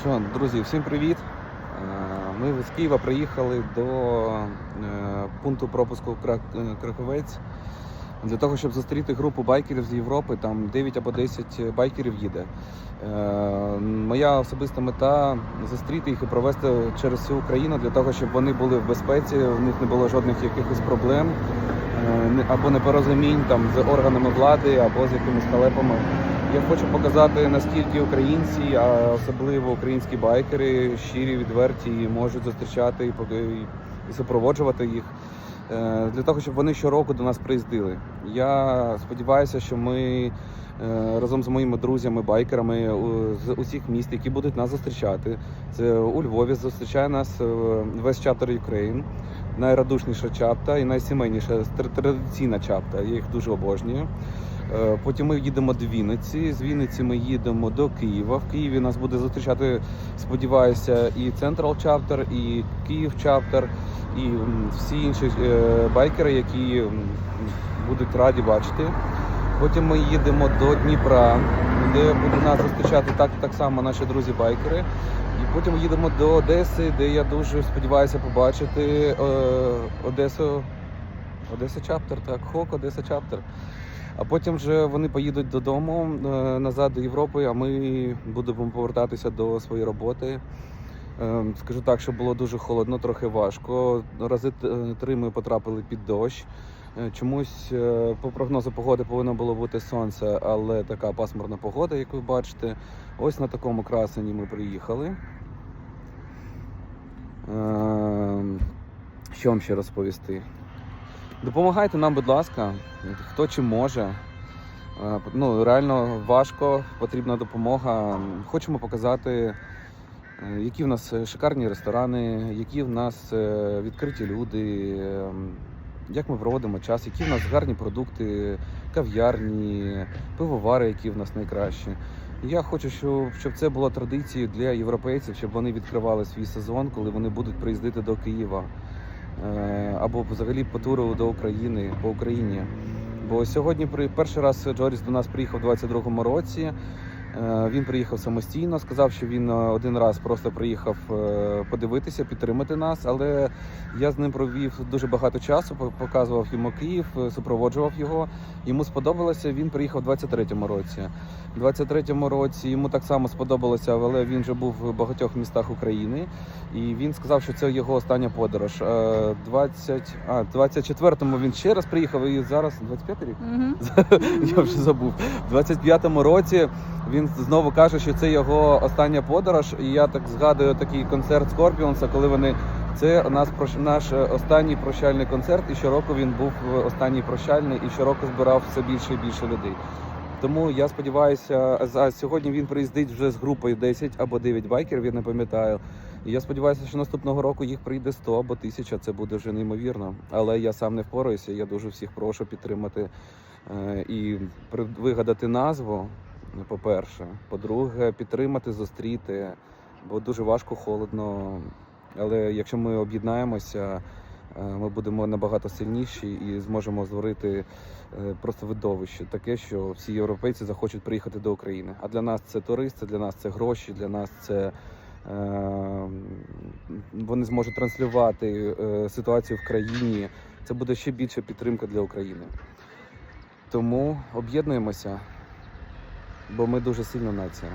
Що, друзі, всім привіт! Е, Ми з Києва приїхали до е, пункту пропуску Кра- е, Краковець для того, щоб зустріти групу байкерів з Європи. Там 9 або 10 байкерів їде. Моя особиста мета зустріти їх і провести через всю Україну для того, щоб вони були в безпеці, в них не було жодних якихось проблем або непорозумінь там з органами влади, або з якимись халепами. Я хочу показати, наскільки українці, а особливо українські байкери, щирі, відверті, і можуть зустрічати і, і супроводжувати їх е, для того, щоб вони щороку до нас приїздили. Я сподіваюся, що ми е, разом з моїми друзями, байкерами у- з усіх міст, які будуть нас зустрічати. Це у Львові зустрічає нас е, весь чаптер Ukraine, найрадушніша чапта і найсімейніша традиційна чапта. Я їх дуже обожнюю. Е, Потім ми їдемо до Вінниці. З Вінниці ми їдемо до Києва. В Києві нас буде зустрічати, сподіваюся, і Central Chapter, і Київ Chapter, і всі інші е, байкери, які будуть раді бачити. Потім ми їдемо до Дніпра, де будуть нас зустрічати так, так само наші друзі-байкери. І потім їдемо до Одеси, де я дуже сподіваюся побачити е, Одесу. Одеса Чаптер, так, Хок, Одеса Чаптер. А потім вже вони поїдуть додому е, назад до Європи, а ми будемо повертатися до своєї роботи. Е, Скажу так, що було дуже холодно, трохи важко. Рази три ми потрапили під дощ. Е, Чомусь е, по прогнозу погоди повинно було бути сонце, але така пасмурна погода, як ви бачите. Ось на такому красені ми приїхали. Е, Що вам ще розповісти? Допомагайте нам, будь ласка, хто чим може. Ну, реально важко, потрібна допомога. Хочемо показати, які в нас шикарні ресторани, які в нас відкриті люди, як ми проводимо час, які в нас гарні продукти, кав'ярні, пивовари, які в нас найкращі. Я хочу, щоб, це було традицією для європейців, щоб вони відкривали свій сезон, коли вони будуть приїздити до Києва е, або взагалі по туру до України по Україні. Бо сьогодні перший раз Джоріс до нас приїхав у 22-му році. Е, Він приїхав самостійно, сказав, що він е, один раз просто приїхав е, подивитися, підтримати нас. Але я з ним провів дуже багато часу, показував йому Київ, супроводжував його. Йому сподобалося. Він приїхав у 23-му році. У 23-му році йому так само сподобалося, але він вже був в багатьох містах України. І він сказав, що це його остання подорож. Е, 20, а, 24-му він ще раз приїхав, і зараз 25 рік. Угу. Я вже забув. У 25-му році він знову каже, що це його остання подорож. І я так згадую такий концерт Скорпіонса, коли вони. Це нас наш е, останній прощальний концерт, і щороку він був е, останній прощальний, і щороку збирав все більше і більше людей. Тому я сподіваюся, за сьогодні він приїздить вже з групою 10 або 9 байкерів, я не пам'ятаю. І я сподіваюся, що наступного року їх прийде 100 або 1000, це буде вже неймовірно. Але я сам не впораюся. Я дуже всіх прошу підтримати е, і вигадати назву. По-перше, по-друге, підтримати, зустріти, бо дуже важко, холодно. Але якщо ми об'єднаємося, е, ми будемо набагато сильніші і зможемо створити е, просто видовище таке, що всі європейці захочуть приїхати до України. А для нас це туристи, для нас це гроші, для нас це е, вони зможуть транслювати ситуацію в країні. Це буде ще більша підтримка для України. Тому об'єднуємося, бо ми дуже сильна нація.